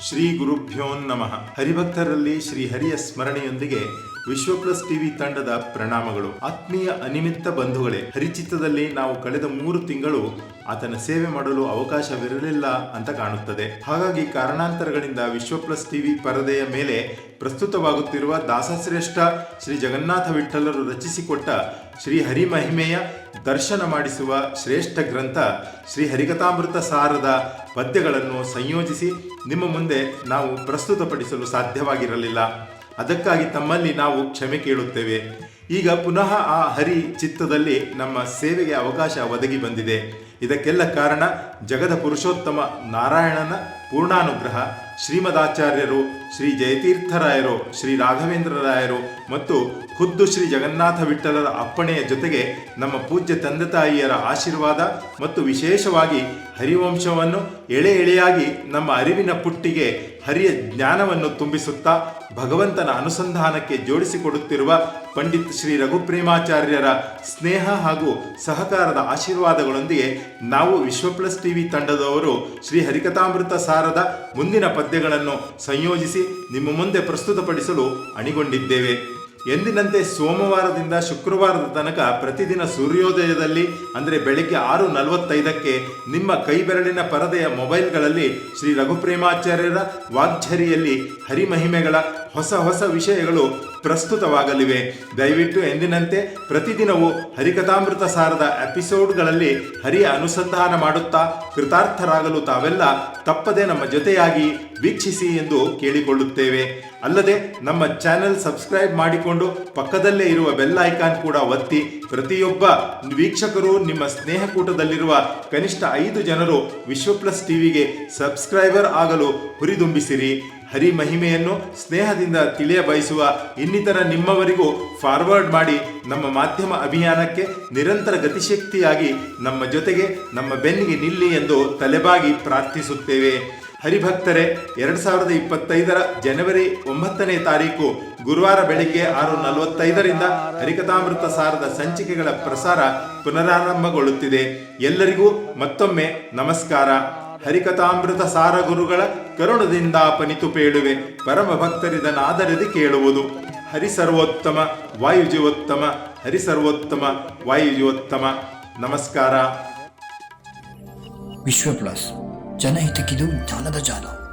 ಶ್ರೀ ಗುರುಭ್ಯೋ ನಮಃ. ಹರಿಭಕ್ತರಲ್ಲಿ ಶ್ರೀಹರಿಯ ಸ್ಮರಣೆಯೊಂದಿಗೆ ವಿಶ್ವ ಪ್ಲಸ್ ಟಿವಿ ತಂಡದ ಪ್ರಣಾಮಗಳು. ಆತ್ಮೀಯ ಅನಿಮಿತ್ತ ಬಂಧುಗಳೇ ಹರಿಚಿತ್ತದಲ್ಲಿ ನಾವು ಕಳೆದ ಮೂರು ತಿಂಗಳು ಆತನ ಸೇವೆ ಮಾಡಲು ಅವಕಾಶವಿರಲಿಲ್ಲ ಅಂತ ಕಾಣುತ್ತದೆ. ಹಾಗಾಗಿ ಕಾರಣಾಂತರಗಳಿಂದ ವಿಶ್ವ ಪ್ಲಸ್ ಟಿವಿ ಪರದೆಯ ಮೇಲೆ ಪ್ರಸ್ತುತವಾಗುತ್ತಿರುವ ದಾಸಶ್ರೇಷ್ಠ ಶ್ರೀ ಜಗನ್ನಾಥ ವಿಠಲರು ರಚಿಸಿಕೊಟ್ಟ ಶ್ರೀ ಹರಿಮಹಿಮೆಯ ದರ್ಶನ ಮಾಡಿಸುವ ಶ್ರೇಷ್ಠ ಗ್ರಂಥ ಶ್ರೀ ಹರಿಕಥಾಮೃತ ಸಾರದ ಪದ್ಯಗಳನ್ನು ಸಂಯೋಜಿಸಿ ನಿಮ್ಮ ಮುಂದೆ ನಾವು ಪ್ರಸ್ತುತಪಡಿಸಲು ಸಾಧ್ಯವಾಗಿರಲಿಲ್ಲ. ಅದಕ್ಕಾಗಿ ತಮ್ಮಲ್ಲಿ ನಾವು ಕ್ಷಮೆ ಕೇಳುತ್ತೇವೆ. ಈಗ ಪುನಃ ಆ ಹರಿ ಚಿತ್ತದಲ್ಲಿ ನಮ್ಮ ಸೇವೆಗೆ ಅವಕಾಶ ಒದಗಿ ಬಂದಿದೆ. ಇದಕ್ಕೆಲ್ಲ ಕಾರಣ ಜಗದ ಪುರುಷೋತ್ತಮ ನಾರಾಯಣನ ಪೂರ್ಣಾನುಗ್ರಹ. ಶ್ರೀಮದಾಚಾರ್ಯರು, ಶ್ರೀ ಜಯತೀರ್ಥರಾಯರು, ಶ್ರೀ ರಾಘವೇಂದ್ರರಾಯರು ಮತ್ತು ಖುದ್ದು ಶ್ರೀ ಜಗನ್ನಾಥ ವಿಠಲರ ಅಪ್ಪಣೆಯ ಜೊತೆಗೆ ನಮ್ಮ ಪೂಜ್ಯ ತಂದೆ ತಾಯಿಯರ ಆಶೀರ್ವಾದ ಮತ್ತು ವಿಶೇಷವಾಗಿ ಹರಿವಂಶವನ್ನು ಎಳೆ ಎಳೆಯಾಗಿ ನಮ್ಮ ಅರಿವಿನ ಪುಟ್ಟಿಗೆ ಹರಿಯ ಜ್ಞಾನವನ್ನು ತುಂಬಿಸುತ್ತಾ ಭಗವಂತನ ಅನುಸಂಧಾನಕ್ಕೆ ಜೋಡಿಸಿಕೊಡುತ್ತಿರುವ ಪಂಡಿತ್ ಶ್ರೀ ರಘುಪ್ರೇಮಾಚಾರ್ಯರ ಸ್ನೇಹ ಹಾಗೂ ಸಹಕಾರದ ಆಶೀರ್ವಾದಗಳೊಂದಿಗೆ ನಾವು ವಿಶ್ವ ಪ್ಲಸ್ ಟಿವಿ ತಂಡದವರು ಶ್ರೀ ಹರಿಕಥಾಮೃತ ಸಾರದ ಮುಂದಿನ ಪದ್ಯಗಳನ್ನು ಸಂಯೋಜಿಸಿ ನಿಮ್ಮ ಮುಂದೆ ಪ್ರಸ್ತುತಪಡಿಸಲು ಅಣಿಗೊಂಡಿದ್ದೇವೆ. ಎಂದಿನಂತೆ ಸೋಮವಾರದಿಂದ ಶುಕ್ರವಾರದ ತನಕ ಪ್ರತಿದಿನ ಸೂರ್ಯೋದಯದಲ್ಲಿ, ಅಂದರೆ ಬೆಳಗ್ಗೆ ಆರು ನಲವತ್ತೈದಕ್ಕೆ ನಿಮ್ಮ ಕೈಬೆರಳಿನ ಪರದೆಯ ಮೊಬೈಲ್ಗಳಲ್ಲಿ ಶ್ರೀ ರಘುಪ್ರೇಮಾಚಾರ್ಯರ ವಾಗ್ಝರಿಯಲ್ಲಿ ಹರಿಮಹಿಮೆಗಳ ಹೊಸ ಹೊಸ ವಿಷಯಗಳು ಪ್ರಸ್ತುತವಾಗಲಿವೆ. ದಯವಿಟ್ಟು ಎಂದಿನಂತೆ ಪ್ರತಿದಿನವೂ ಹರಿಕಥಾಮೃತ ಸಾರದ ಎಪಿಸೋಡ್ಗಳಲ್ಲಿ ಹರಿಯ ಅನುಸಂಧಾನ ಮಾಡುತ್ತಾ ಕೃತಾರ್ಥರಾಗಲು ತಾವೆಲ್ಲ ತಪ್ಪದೆ ನಮ್ಮ ಜೊತೆಯಾಗಿ ವೀಕ್ಷಿಸಿ ಎಂದು ಕೇಳಿಕೊಳ್ಳುತ್ತೇವೆ. ಅಲ್ಲದೆ ನಮ್ಮ ಚಾನೆಲ್ ಸಬ್ಸ್ಕ್ರೈಬ್ ಮಾಡಿಕೊಂಡು ಪಕ್ಕದಲ್ಲೇ ಇರುವ ಬೆಲ್ ಐಕಾನ್ ಕೂಡ ಒತ್ತಿ ಪ್ರತಿಯೊಬ್ಬ ವೀಕ್ಷಕರು ನಿಮ್ಮ ಸ್ನೇಹಕೂಟದಲ್ಲಿರುವ ಕನಿಷ್ಠ ಐದು ಜನರು ವಿಶ್ವ ಪ್ಲಸ್ ಟಿವಿಗೆ ಸಬ್ಸ್ಕ್ರೈಬರ್ ಆಗಲು ಹುರಿದುಂಬಿಸಿರಿ. ಹರಿ ಮಹಿಮೆಯನ್ನು ಸ್ನೇಹದಿಂದ ತಿಳಿಯ ಬಯಸುವ ಇನ್ನಿತರ ನಿಮ್ಮವರಿಗೂ ಫಾರ್ವರ್ಡ್ ಮಾಡಿ ನಮ್ಮ ಮಾಧ್ಯಮ ಅಭಿಯಾನಕ್ಕೆ ನಿರಂತರ ಗತಿಶಕ್ತಿಯಾಗಿ ನಮ್ಮ ಜೊತೆಗೆ ನಮ್ಮ ಬೆನ್ನಿಗೆ ನಿಲ್ಲಿ ಎಂದು ತಲೆಬಾಗಿ ಪ್ರಾರ್ಥಿಸುತ್ತೇವೆ. ಹರಿಭಕ್ತರೇ, ಎರಡು ಸಾವಿರದ ಇಪ್ಪತ್ತೈದರ ಜನವರಿ ಒಂಬತ್ತನೇ ತಾರೀಕು, ಗುರುವಾರ ಬೆಳಿಗ್ಗೆ ಆರು ನಲವತ್ತೈದರಿಂದ ಹರಿಕಥಾಮೃತ ಸಾರದ ಸಂಚಿಕೆಗಳ ಪ್ರಸಾರ ಪುನರಾರಂಭಗೊಳ್ಳುತ್ತಿದೆ. ಎಲ್ಲರಿಗೂ ಮತ್ತೊಮ್ಮೆ ನಮಸ್ಕಾರ. ಹರಿಕಥಾಮೃತ ಸಾರ ಗುರುಗಳ ಕರುಣದಿಂದ ಪನಿತು ಪೇಳುವೆ, ಪರಮ ಭಕ್ತರಿದನಾದರದಿ ಕೇಳುವುದು. ಹರಿ ಸರ್ವೋತ್ತಮ ವಾಯುಜೀವೋತ್ತಮ ಹರಿ ಸರ್ವೋತ್ತಮ ವಾಯುಜೀವೋತ್ತಮ. ನಮಸ್ಕಾರ. ವಿಶ್ವ ಪ್ಲಸ್ ಜನಹಿತಕ್ಕಿದು ಜ್ಞಾನದ ಜಾಲ.